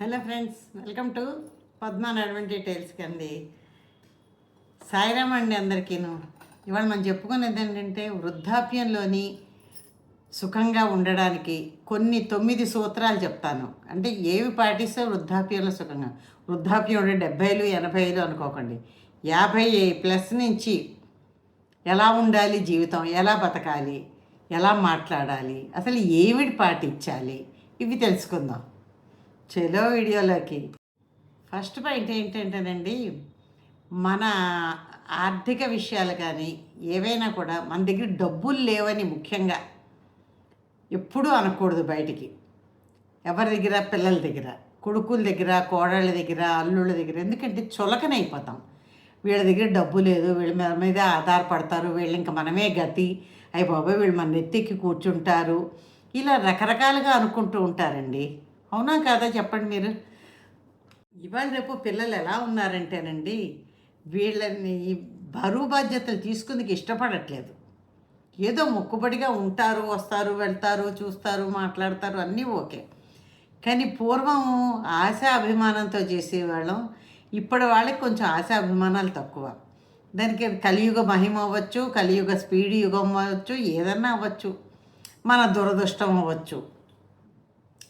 Hello friends welcome to Padma అడ్వంటీ టైల్స్కి అండి. సాయిరామ్ అండి అందరికీను. ఇవాళ మనం చెప్పుకునేది ఏంటంటే వృద్ధాప్యంలోని సుఖంగా ఉండడానికి కొన్ని తొమ్మిది సూత్రాలు చెప్తాను. అంటే ఏవి పాటిస్తే వృద్ధాప్యంలో సుఖంగా? వృద్ధాప్యం ఉండే డెబ్బైలు ఎనభైలు అనుకోకండి. యాభై ప్లస్ నుంచి ఎలా ఉండాలి జీవితం? ఎలా బతకాలి? ఎలా మాట్లాడాలి? అసలు ఏమిటి పాటించాలి? ఇవి తెలుసుకుందాం. చలో వీడియోలోకి. ఫస్ట్ పాయింట్ ఏంటంటేనండి మన ఆర్థిక విషయాలు కానీ ఏవైనా కూడా మన దగ్గర డబ్బులు లేవని ముఖ్యంగా ఎప్పుడూ అనకూడదు బయటికి. ఎవరి దగ్గర? పిల్లల దగ్గర. కొడుకుల దగ్గర కోడళ్ళ దగ్గర అల్లుళ్ళ దగ్గర. ఎందుకంటే చులకనైపోతాం. వీళ్ళ దగ్గర డబ్బు లేదు వీళ్ళ మీద మీద ఆధారపడతారు వీళ్ళు ఇంకా మనమే గతి. అయ్యి బాబాయ్ వీళ్ళు మన నెత్తికి కూర్చుంటారు. ఇలా రకరకాలుగా అనుకుంటూ ఉంటారండి. అవునా కాదా చెప్పండి మీరు? ఇవాళ రేపు పిల్లలు ఎలా ఉన్నారంటేనండి వీళ్ళని ఈ బరువు బాధ్యతలు తీసుకుందుకు ఇష్టపడట్లేదు. ఏదో మొక్కుబడిగా ఉంటారు వస్తారు వెళ్తారు చూస్తారు మాట్లాడతారు అన్నీ ఓకే. కానీ పూర్వం ఆశ అభిమానంతో చేసేవాళ్ళం ఇప్పటి వాళ్ళకి కొంచెం ఆశ అభిమానాలు తక్కువ. దానికి కలియుగ మహిమ అవ్వచ్చు కలియుగ స్పీడ్ యుగం అవ్వచ్చు ఏదన్నా అవ్వచ్చు మన దురదృష్టం అవ్వచ్చు.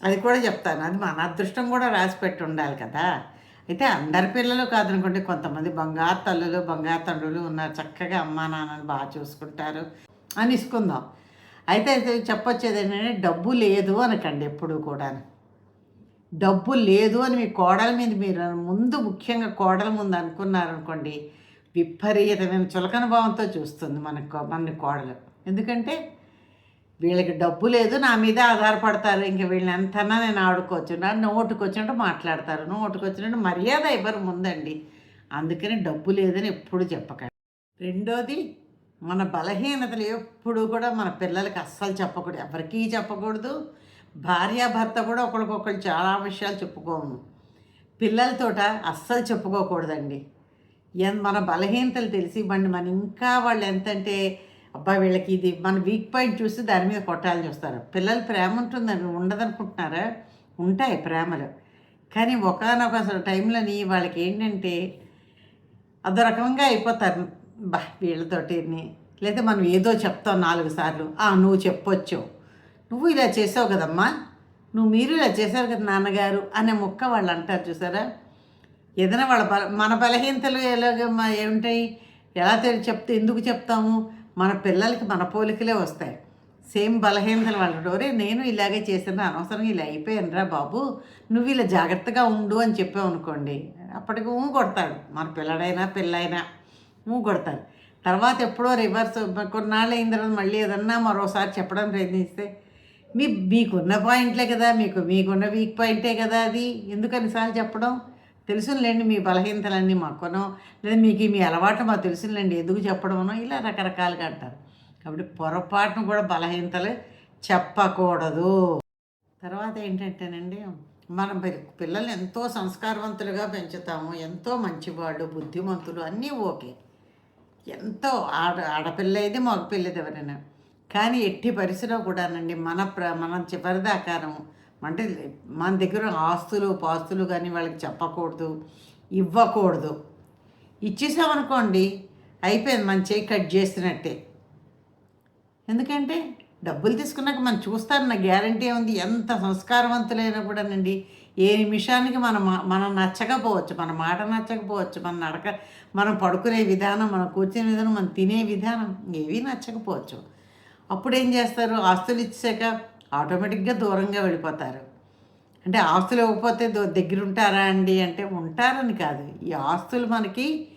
అది కూడా చెప్తాను. అది మన అదృష్టం కూడా రాసి పెట్టి ఉండాలి కదా. అయితే అందరి పిల్లలు కాదనుకోండి కొంతమంది బంగారు తల్లులు బంగారు తండ్రులు ఉన్నారు. చక్కగా అమ్మా నాన్నని బాగా చూసుకుంటారు. అని ఇసుకుందాం అయితే అయితే చెప్పొచ్చేది ఏంటంటే డబ్బు లేదు అనకండి ఎప్పుడు కూడా డబ్బు లేదు అని మీ కోడల మీద మీరు ముందు ముఖ్యంగా కోడల ముందు అనుకున్నారనుకోండి విపరీతమైన చులకన భావంతో చూస్తుంది మన మన కోడలు. ఎందుకంటే వీళ్ళకి డబ్బు లేదు నా మీద ఆధారపడతారు. ఇంక వీళ్ళని ఎంతన్నా నేను ఆడుకోవచ్చు నోటుకు వచ్చినట్టు మాట్లాడతారు. నోటుకు వచ్చినట్టు మర్యాద ఇవ్వరు ముందండి. అందుకని డబ్బు లేదని ఎప్పుడు చెప్పకండి. రెండోది మన బలహీనతలు ఎప్పుడు కూడా మన పిల్లలకి అస్సలు చెప్పకూడదు. ఎవరికీ చెప్పకూడదు. భార్యాభర్త కూడా ఒకరికొకరు చాలా విషయాలు చెప్పుకోము. పిల్లలతోట అస్సలు చెప్పుకోకూడదండి. మన బలహీనతలు తెలిసి బండి మన ఇంకా వాళ్ళు ఎంతంటే అబ్బాయి వీళ్ళకి ఇది మన వీక్ పాయింట్ చూసి దాని మీద కొట్టాలని చూస్తారు. పిల్లలు ప్రేమ ఉంటుందని ఉండదనుకుంటున్నారా? ఉంటాయి ప్రేమలు. కానీ ఒకనొక టైంలోని వాళ్ళకి ఏంటంటే అదో రకంగా అయిపోతారు. బా వీళ్ళతోటి లేదా మనం ఏదో చెప్తాం నాలుగు సార్లు. ఆ నువ్వు చెప్పొచ్చు. నువ్వు ఇలా చేసావు కదమ్మా. నువ్వు మీరు ఇలా చేశారు కదా నాన్నగారు అనే మొక్క వాళ్ళు అంటారు చూసారా? ఏదైనా వాళ్ళ బల మన బలహీనతలు ఎలాగ ఏమిటాయి? ఏముంటాయి ఎలా తెలి చెప్తే ఎందుకు చెప్తాము? మన పిల్లలకి మన పోలికలే వస్తాయి. సేమ్ బలహీనతలు వాళ్ళు డోరే నేను ఇలాగే చేసిన అనవసరంగా ఇలా అయిపోయాను రా బాబు నువ్వు ఇలా జాగ్రత్తగా ఉండు అని చెప్పావు అనుకోండి అప్పటికి ఊ కొడతాడు మన పిల్లడైనా పిల్లైనా ఊ కొడతాడు తర్వాత ఎప్పుడో రివర్స్ కొన్నాళ్ళు అయిన తర్వాత మళ్ళీ ఏదన్నా మరోసారి చెప్పడం ప్రయత్నిస్తే మీ మీకున్న పాయింట్లే కదా మీకు మీకున్న వీక్ పాయింటే కదా అది ఎందుకనిసార్లు చెప్పడం? తెలుసులేండి మీ బలహీనతలన్నీ మాకునో లేదా మీకు మీ అలవాటు మాకు తెలుసులేండి ఎందుకు చెప్పడమనో ఇలా రకరకాలుగా అంటారు. కాబట్టి పొరపాటును కూడా బలహీనతలు చెప్పకూడదు. తర్వాత ఏంటంటేనండి మన పిల్లల్ని ఎంతో సంస్కారవంతులుగా పెంచుతాము. ఎంతో మంచివాళ్ళు బుద్ధిమంతులు అన్నీ ఓకే. ఎంతో ఆడ ఆడపిల్ల అయితే మగపిల్లది ఎవరైనా. కానీ ఎట్టి పరిస్థితిలో కూడానండి మన ప్ర మన చివరిదాకారం అంటే మన దగ్గర ఆస్తులు పాస్తులు కానీ వాళ్ళకి చెప్పకూడదు ఇవ్వకూడదు. ఇచ్చేసామనుకోండి అయిపోయింది మన చేయి కట్ చేసినట్టే. ఎందుకంటే డబ్బులు తీసుకున్నాక మనం చూస్తారన్న గ్యారంటీ ఉంది ఎంత సంస్కారవంతులైనా కూడానండి ఏ నిమిషానికి మనం మనం నచ్చకపోవచ్చు మన మాట నచ్చకపోవచ్చు మన నడక మనం పడుకునే విధానం మనం కూర్చునే విధానం మనం తినే విధానం ఏవీ నచ్చకపోవచ్చు. అప్పుడు ఏం చేస్తారు? ఆస్తులు ఇచ్చాక ఆటోమేటిక్గా దూరంగా వెళ్ళిపోతారు. అంటే ఆస్తులు ఇవ్వకపోతే దో- దగ్గర ఉంటారా అండి? అంటే ఉంటారని కాదు. ఈ ఆస్తులు మనకి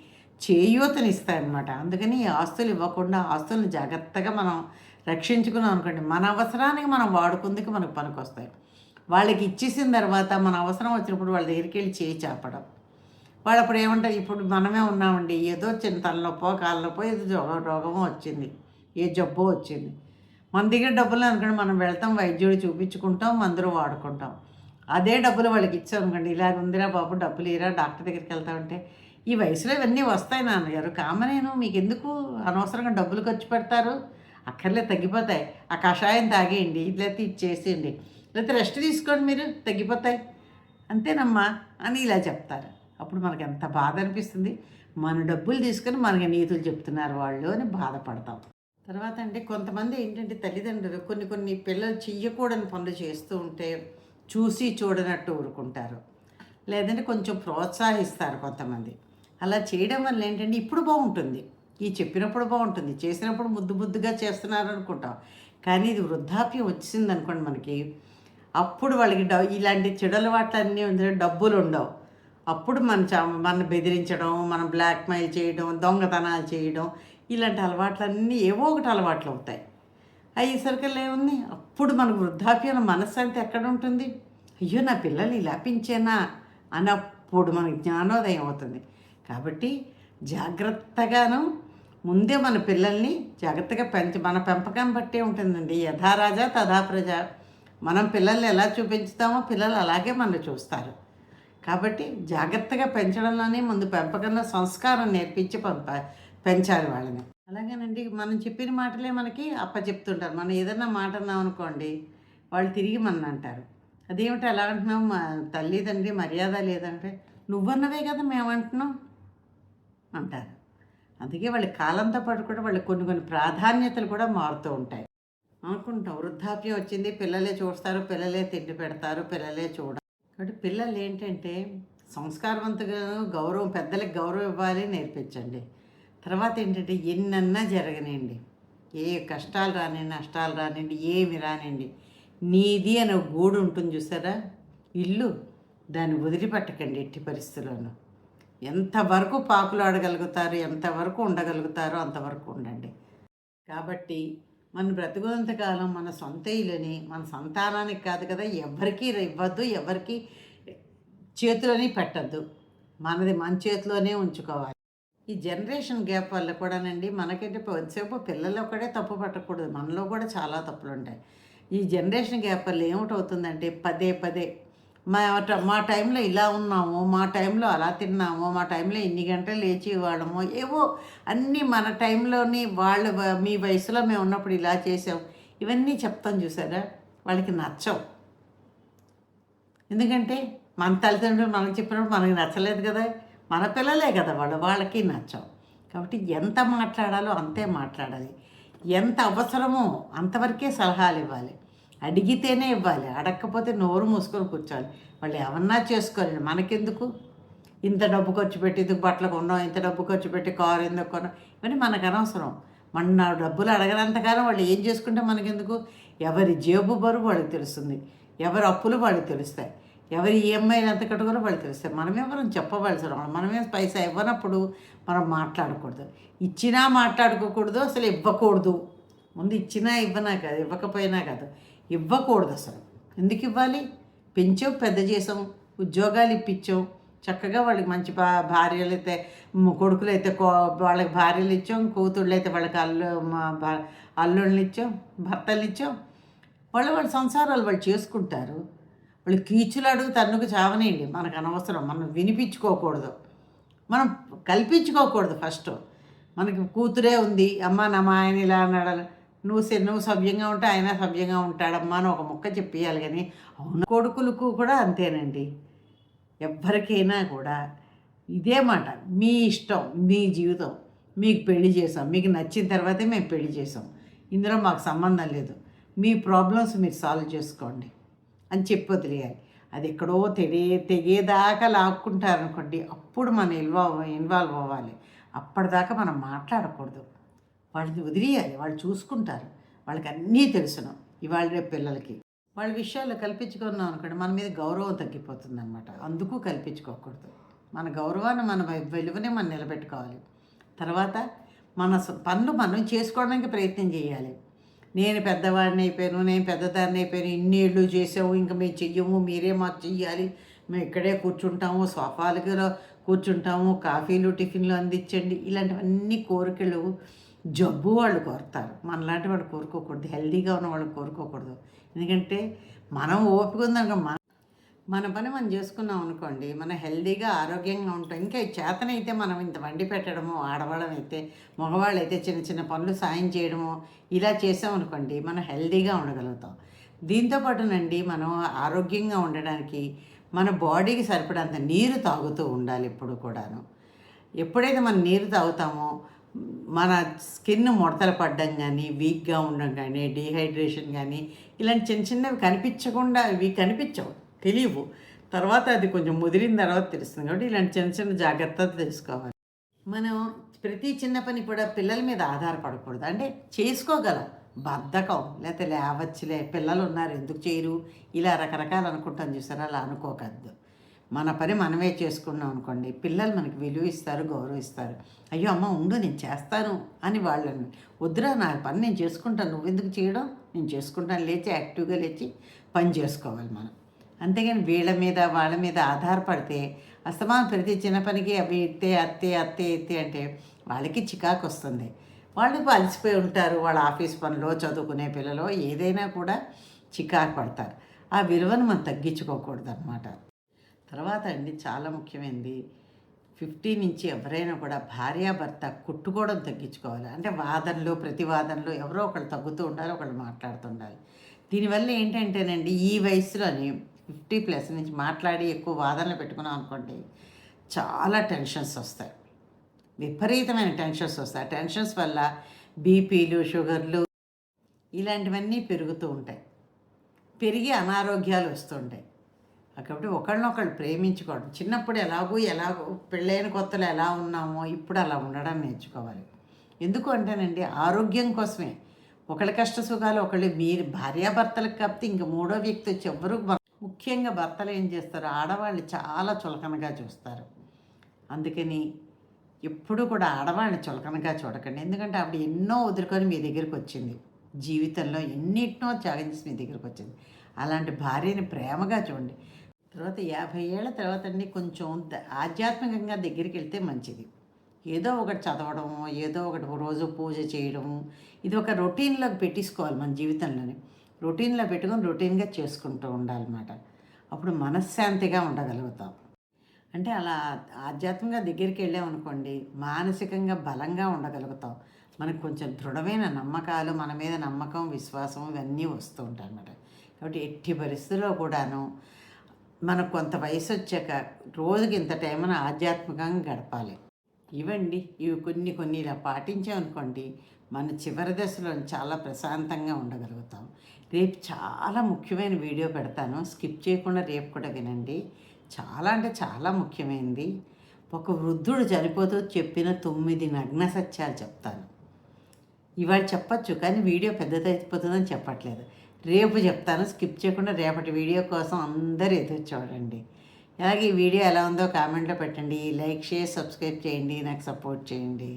చేయూతనిస్తాయన్నమాట. అందుకని ఈ ఆస్తులు ఇవ్వకుండా ఆస్తులను జాగ్రత్తగా మనం రక్షించుకున్నాం అనుకోండి మన అవసరానికి మనం వాడుకుందుకు మనకు పనికొస్తాయి. వాళ్ళకి ఇచ్చేసిన తర్వాత మన అవసరం వచ్చినప్పుడు వాళ్ళ దగ్గరికి వెళ్ళి చేయి చాపడం. వాళ్ళు అప్పుడు ఏమంటారు ఇప్పుడు మనమే ఉన్నామండి. ఏదో చిన్న తలనొప్పో కాళ్ళనొప్పో ఏదో రోగమో వచ్చింది. ఏ జబ్బో వచ్చింది. మన దగ్గర డబ్బులు అనుకోండి మనం వెళ్తాం వైద్యుడు చూపించుకుంటాం మందులు వాడుకుంటాం. అదే డబ్బులు వాళ్ళకి ఇచ్చాం అనుకోండి ఇలా ఉందిరా బాబు డబ్బులు ఇరా డాక్టర్ దగ్గరికి వెళ్తామంటే. ఈ వయసులో ఇవన్నీ వస్తాయి నాన్నగారు. కామనేను మీకు ఎందుకు అనవసరంగా డబ్బులు ఖర్చు పెడతారు? అక్కర్లే తగ్గిపోతాయి. ఆ కషాయం తాగేయండి లేకపోతే ఇచ్చేసేయండి. లేకపోతే రెస్ట్ తీసుకోండి మీరు తగ్గిపోతాయి. అంతేనమ్మా అని ఇలా చెప్తారు. అప్పుడు మనకు ఎంత బాధ అనిపిస్తుంది. మన డబ్బులు తీసుకొని మనకి నీతులు చెప్తున్నారు వాళ్ళు అని బాధపడతాం. తర్వాత అంటే కొంతమంది ఏంటంటే తల్లిదండ్రులు కొన్ని కొన్ని పిల్లలు చెయ్యకూడని పనులు చేస్తూ ఉంటే చూసి చూడనట్టు ఊరుకుంటారు. లేదంటే కొంచెం ప్రోత్సహిస్తారు కొంతమంది. అలా చేయడం వల్ల ఏంటంటే ఇప్పుడు బాగుంటుంది. ఈ చెప్పినప్పుడు బాగుంటుంది. చేసినప్పుడు ముద్దు ముద్దుగా చేస్తున్నారు అనుకుంటాం. కానీ ఇది వృద్ధాప్యం వచ్చింది అనుకోండి మనకి. అప్పుడు వాళ్ళకి డ ఇలాంటి చెడలవాట్లన్నీ ఉంటే డబ్బులు ఉండవు అప్పుడు మన చ మన బెదిరించడం మనం బ్లాక్మెయిల్ చేయడం దొంగతనాలు చేయడం ఇలాంటి అలవాట్లన్నీ ఏవో ఒకటి అలవాట్లు అవుతాయి. అయ్యేసరికి ఏముంది? అప్పుడు మనకు వృద్ధాప్యంలో మనశ్శాంతి ఎక్కడ ఉంటుంది? అయ్యో నా పిల్లలు ఇలా పెంచేనా? అన్నప్పుడు మనకి జ్ఞానోదయం అవుతుంది. కాబట్టి జాగ్రత్తగాను ముందే మన పిల్లల్ని జాగ్రత్తగా పెంచి మన పెంపకం బట్టే ఉంటుందండి. యథారాజా తథా ప్రజ. మనం పిల్లల్ని ఎలా చూపించుతామో పిల్లలు అలాగే మనం చూస్తారు. కాబట్టి జాగ్రత్తగా పెంచడంలోనే ముందు పెంపకంలో సంస్కారం నేర్పించి పంప పెంచాలి వాళ్ళని. అలాగేనండి మనం చెప్పిన మాటలే మనకి అప్ప చెప్తుంటారు మనం ఏదైనా మాట అన్నాం అనుకోండి వాళ్ళు తిరిగి మన అంటారు. అదేమిటి ఎలా అంటున్నాం మా తల్లి తండ్రి మర్యాద లేదంటే నువ్వన్నవే కదా మేము అంటున్నాం అంటారు. అందుకే వాళ్ళ కాలంతో పాటు కూడా వాళ్ళు కొన్ని కొన్ని ప్రాధాన్యతలు కూడా మారుతూ ఉంటాయి. అనుకుంటాం వృద్ధాప్యం వచ్చింది పిల్లలే చూస్తారు పిల్లలే తిండి పెడతారు పిల్లలే చూడ. కాబట్టి పిల్లలు ఏంటంటే సంస్కారవంతుగా గౌరవం పెద్దలకు గౌరవం ఇవ్వాలి నేర్పించండి. తర్వాత ఏంటంటే ఎన్నన్నా జరగనండి ఏ కష్టాలు రానండి నష్టాలు రానండి ఏమి రానండి నీది అనే ఒక గూడు ఉంటుంది చూసారా? ఇల్లు దాన్ని వదిలిపెట్టకండి ఎట్టి పరిస్థితుల్లోనూ. ఎంతవరకు పాకులు ఆడగలుగుతారు ఎంతవరకు ఉండగలుగుతారో అంతవరకు ఉండండి. కాబట్టి మన బ్రతుకున్నంతకాలం మన సొంత ఇల్లుని మన సంతానానికి కాదు కదా ఎవరికి ఇవ్వద్దు ఎవరికి చేతులని పెట్టద్దు. మనది మన చేతిలోనే ఉంచుకోవాలి. ఈ జనరేషన్ గ్యాప్ వల్ల కూడానండి మనకైతే వచ్చేపు పిల్లలు ఒకటే తప్పు పట్టకూడదు. మనలో కూడా చాలా తప్పులు ఉంటాయి. ఈ జనరేషన్ గ్యాప్ వల్ల ఏమిటవుతుందంటే పదే పదే మా మా టైంలో ఇలా ఉన్నాము మా టైంలో అలా తిన్నాము మా టైంలో ఇన్ని గంటలు లేచి వాడము ఏవో అన్నీ మన టైంలోని వాళ్ళ మీ వయసులో మేము ఉన్నప్పుడు ఇలా చేసాం ఇవన్నీ చెప్తాం చూసారా? వాళ్ళకి నచ్చవు. ఎందుకంటే మన తల్లిదండ్రులు మనకు చెప్పినప్పుడు మనకి నచ్చలేదు కదా. మన పిల్లలే కదా వాళ్ళు వాళ్ళకి నచ్చవు. కాబట్టి ఎంత మాట్లాడాలో అంతే మాట్లాడాలి. ఎంత అవసరమో అంతవరకే సలహాలు ఇవ్వాలి. అడిగితేనే ఇవ్వాలి. అడగకపోతే నోరు మూసుకొని కూర్చోవాలి. వాళ్ళు ఏమన్నా చేసుకోవాలి మనకెందుకు? ఇంత డబ్బు ఖర్చు పెట్టి ఇందుకు బట్టలు కొన్నాం ఇంత డబ్బు ఖర్చు పెట్టి కారు ఎందుకు కొన్నాం ఇవన్నీ మనకు అనవసరం. మన డబ్బులు అడగనంతకాలం వాళ్ళు ఏం చేసుకుంటే మనకెందుకు? ఎవరి జేబు బరువు వాళ్ళకి తెలుస్తుంది. ఎవరి అప్పులు వాళ్ళకి తెలుస్తాయి. ఎవరి ఈఎంఐలు ఎంత కట్టుకోవాలో వాళ్ళకి మనమే మనమెవరం చెప్పవలసిన వాళ్ళు. మనమే పైసా ఇవ్వనప్పుడు మనం మాట్లాడకూడదు. ఇచ్చినా మాట్లాడుకోకూడదు అసలు ఇవ్వకూడదు. ముందు ఇచ్చినా ఇవ్వనా కాదు ఇవ్వకపోయినా కాదు. ఇవ్వకూడదు అసలు. ఎందుకు ఇవ్వాలి? పెంచాం పెద్ద చేసాం ఉద్యోగాలు ఇప్పించాం. చక్కగా వాళ్ళకి మంచి భా భార్యలు అయితే కొడుకులు అయితే కో వాళ్ళకి భార్యలు ఇచ్చాం కూతుళ్ళు అయితే వాళ్ళకి అల్లు మా అల్లుళ్ళని ఇచ్చాం భర్తలు ఇచ్చాం. వాళ్ళు వాళ్ళ సంసారాలు వాళ్ళు చేసుకుంటారు. వాళ్ళు కీచులు అడుగు తన్నుకు చావనేయండి. మనకు అనవసరం. మనం వినిపించుకోకూడదు. మనం కల్పించుకోకూడదు ఫస్ట్. మనకి కూతురే ఉంది. అమ్మ నా మా ఆయన ఇలా అన్నాడు. నువ్వు సే- నువ్వు సభ్యంగా ఉంటే ఆయన సభ్యంగా ఉంటాడమ్మా అని ఒక ముక్క చెప్పేయాలి కానీ అవును కొడుకులకు కూడా అంతేనండి. ఎవ్వరికైనా కూడా ఇదే మాట. మీ ఇష్టం మీ జీవితం. మీకు పెళ్ళి చేసాం మీకు నచ్చిన తర్వాతే మేము పెళ్ళి చేసాం ఇందులో మాకు సంబంధం లేదు. మీ ప్రాబ్లమ్స్ మీరు సాల్వ్ చేసుకోండి. అని చెప్పి వదిలేయాలి. అది ఎక్కడో తెగే తెగేదాకా లాక్కుంటారనుకోండి అప్పుడు మనం ఇన్వాల్వ్ ఇన్వాల్వ్ అవ్వాలి. అప్పటిదాకా మనం మాట్లాడకూడదు. వాళ్ళని వదిలేయాలి వాళ్ళు చూసుకుంటారు. వాళ్ళకి అన్నీ తెలుసును ఇవాళ రేపు పిల్లలకి. వాళ్ళ విషయాలు కల్పించుకున్నాం అనుకోండి మన మీద గౌరవం తగ్గిపోతుంది అనమాట అందుకు కల్పించుకోకూడదు. మన గౌరవాన్ని మన విలువనే మనం నిలబెట్టుకోవాలి. తర్వాత మన పనులు మనం చేసుకోవడానికి ప్రయత్నం చేయాలి. నేను పెద్దవాడిని అయిపోయాను నేను పెద్దదాన్ని అయిపోయాను ఇన్ని ఏళ్ళు చేసాము ఇంకా మేము చెయ్యము మీరే మాకు చెయ్యాలి. మేము ఇక్కడే కూర్చుంటాము సోఫాలకి కూర్చుంటాము కాఫీలు టిఫిన్లు అందించండి. ఇలాంటివన్నీ కోరికలు జబ్బు వాళ్ళు కోరుతారు. మనలాంటి వాళ్ళు కోరుకోకూడదు హెల్దీగా ఉన్న వాళ్ళు కోరుకోకూడదు. ఎందుకంటే మనం ఓపిక ఉందనుకో మన పని మనం చేసుకున్నాం అనుకోండి మనం హెల్దీగా ఆరోగ్యంగా ఉంటాం. ఇంకా చేతనైతే మనం ఇంత వండి పెట్టడము ఆడవాళ్ళం అయితే మగవాళ్ళు అయితే చిన్న చిన్న పనులు సాయం చేయడము ఇలా చేసాం అనుకోండి మనం హెల్దీగా ఉండగలుగుతాం. దీంతో పాటునండి మనం ఆరోగ్యంగా ఉండడానికి మన బాడీకి సరిపడంత నీరు తాగుతూ ఉండాలి ఎప్పుడు కూడాను. ఎప్పుడైతే మనం నీరు తాగుతామో మన స్కిన్ ముడతలు పడడం కానీ వీక్గా ఉండడం కానీ డీహైడ్రేషన్ కానీ ఇలాంటి చిన్న చిన్నవి కనిపించకుండా ఇవి కనిపించవు. తెలియవు తర్వాత అది కొంచెం ముదిరిన తర్వాత తెలుస్తుంది కాబట్టి ఇలాంటి చిన్న చిన్న జాగ్రత్తలు తెలుసుకోవాలి. మనం ప్రతి చిన్న పని కూడా పిల్లల మీద ఆధారపడకూడదు. అంటే చేసుకోగలం. బద్ధకం లేకపోతే లేవచ్చులే పిల్లలు ఉన్నారు ఎందుకు చేయరు? ఇలా రకరకాలు అనుకుంటాం చూసారా? అలా అనుకోకద్దు. మన పని మనమే చేసుకున్నాం అనుకోండి పిల్లలు మనకి విలువ ఇస్తారు గౌరవిస్తారు. అయ్యో అమ్మ ఉండు నేను చేస్తాను అని వాళ్ళని వద్దురా నా పని నేను చేసుకుంటాను. నువ్వు ఎందుకు చేయడం? నేను చేసుకుంటాను. లేచి యాక్టివ్గా లేచి పని చేసుకోవాలి మనం. అంతేగాని వీళ్ళ మీద వాళ్ళ మీద ఆధారపడితే అస్తమానం ప్రతి చిన్న పనికి అవి ఇత్తే అత్తే అత్తే ఎత్తే అంటే వాళ్ళకి చికాకు వస్తుంది. వాళ్ళు అలసిపోయి ఉంటారు వాళ్ళ ఆఫీస్ పనిలో చదువుకునే పిల్లలు ఏదైనా కూడా చికాకు పడతారు. ఆ విలువను మనం తగ్గించుకోకూడదు అనమాట తర్వాత అండి చాలా ముఖ్యమైనది ఫిఫ్టీ నుంచి ఎవరైనా కూడా భార్యాభర్త కుట్టుకోవడం తగ్గించుకోవాలి. అంటే వాదనలు ప్రతివాదనలు ఎవరో ఒకళ్ళు తగ్గుతూ ఉండాలి ఒకళ్ళు మాట్లాడుతుండాలి దీనివల్ల ఏంటంటేనండి ఈ వయసులోని ఫిఫ్టీ ప్లస్ నుంచి మాట్లాడి ఎక్కువ వాదనలు పెట్టుకున్నాం అనుకోండి చాలా టెన్షన్స్ వస్తాయి. విపరీతమైన టెన్షన్స్ వస్తాయి. టెన్షన్స్ వల్ల బీపీలు షుగర్లు ఇలాంటివన్నీ పెరుగుతూ ఉంటాయి. పెరిగి అనారోగ్యాలు వస్తుంటాయి కాబట్టి ఒకళ్ళనొకళ్ళు ప్రేమించుకోవడం. చిన్నప్పుడు ఎలాగో ఎలాగో పెళ్ళైన కొత్తలో ఎలా ఉన్నామో ఇప్పుడు అలా ఉండడం నేర్చుకోవాలి. ఎందుకు అంటేనండి ఆరోగ్యం కోసమే. ఒకళ్ళ కష్ట సుఖాలు ఒకళ్ళు మీరు భార్యాభర్తలకు కాకపోతే ఇంక మూడో వ్యక్తి వచ్చి ఎవ్వరూ ముఖ్యంగా భర్తలు ఏం చేస్తారు? ఆడవాళ్ళు చాలా చులకనగా చూస్తారు. అందుకని ఎప్పుడు కూడా ఆడవాళ్ళని చులకనగా చూడకండి. ఎందుకంటే ఆవిడ ఎన్నో వదులుకొని మీ దగ్గరికి వచ్చింది. జీవితంలో ఎన్నిటినో ఛాలెంజెస్ మీ దగ్గరికి వచ్చింది. అలాంటి భార్యని ప్రేమగా చూడండి. తర్వాత యాభై ఏళ్ళ తర్వాత అండి కొంచెం ఆధ్యాత్మికంగా దగ్గరికి వెళ్తే మంచిది. ఏదో ఒకటి చదవడము ఏదో ఒకటి రోజు పూజ చేయడము ఇది ఒక రొటీన్లోకి పెట్టేసుకోవాలి మన జీవితంలోనే. రొటీన్లో పెట్టుకొని రొటీన్గా చేసుకుంటూ ఉండాలన్నమాట. అప్పుడు మనశ్శాంతిగా ఉండగలుగుతాం. అంటే అలా ఆధ్యాత్మికంగా దగ్గరికి వెళ్ళామనుకోండి మానసికంగా బలంగా ఉండగలుగుతాం. మనకు కొంచెం దృఢమైన నమ్మకాలు మన మీద నమ్మకం విశ్వాసం ఇవన్నీ వస్తూ ఉంటాయి అన్నమాట కాబట్టి ఎట్టి పరిస్థితుల్లో కూడాను మనకు కొంత వయసు వచ్చాక రోజుకి ఇంత టైం ఆధ్యాత్మికంగా గడపాలి. ఇవండి ఇవి కొన్ని కొన్ని ఇలా పాటించామనుకోండి మన చివరి దశలో చాలా ప్రశాంతంగా ఉండగలుగుతాం. రేపు చాలా ముఖ్యమైన వీడియో పెడతాను. స్కిప్ చేయకుండా రేపు కూడా వినండి. చాలా అంటే చాలా ముఖ్యమైనది ఒక వృద్ధుడు చనిపోతూ చెప్పిన తొమ్మిది నగ్న సత్యాలు చెప్తాను. ఇవాళ చెప్పచ్చు కానీ వీడియో పెద్దదైపోతుందని చెప్పట్లేదు. రేపు చెప్తాను. స్కిప్ చేయకుండా రేపటి వీడియో కోసం అందరూ ఎదురు చూడండి. అలాగే ఈ వీడియో ఎలా ఉందో కామెంట్లో పెట్టండి. లైక్ షేర్ సబ్స్క్రైబ్ చేయండి. నాకు సపోర్ట్ చేయండి.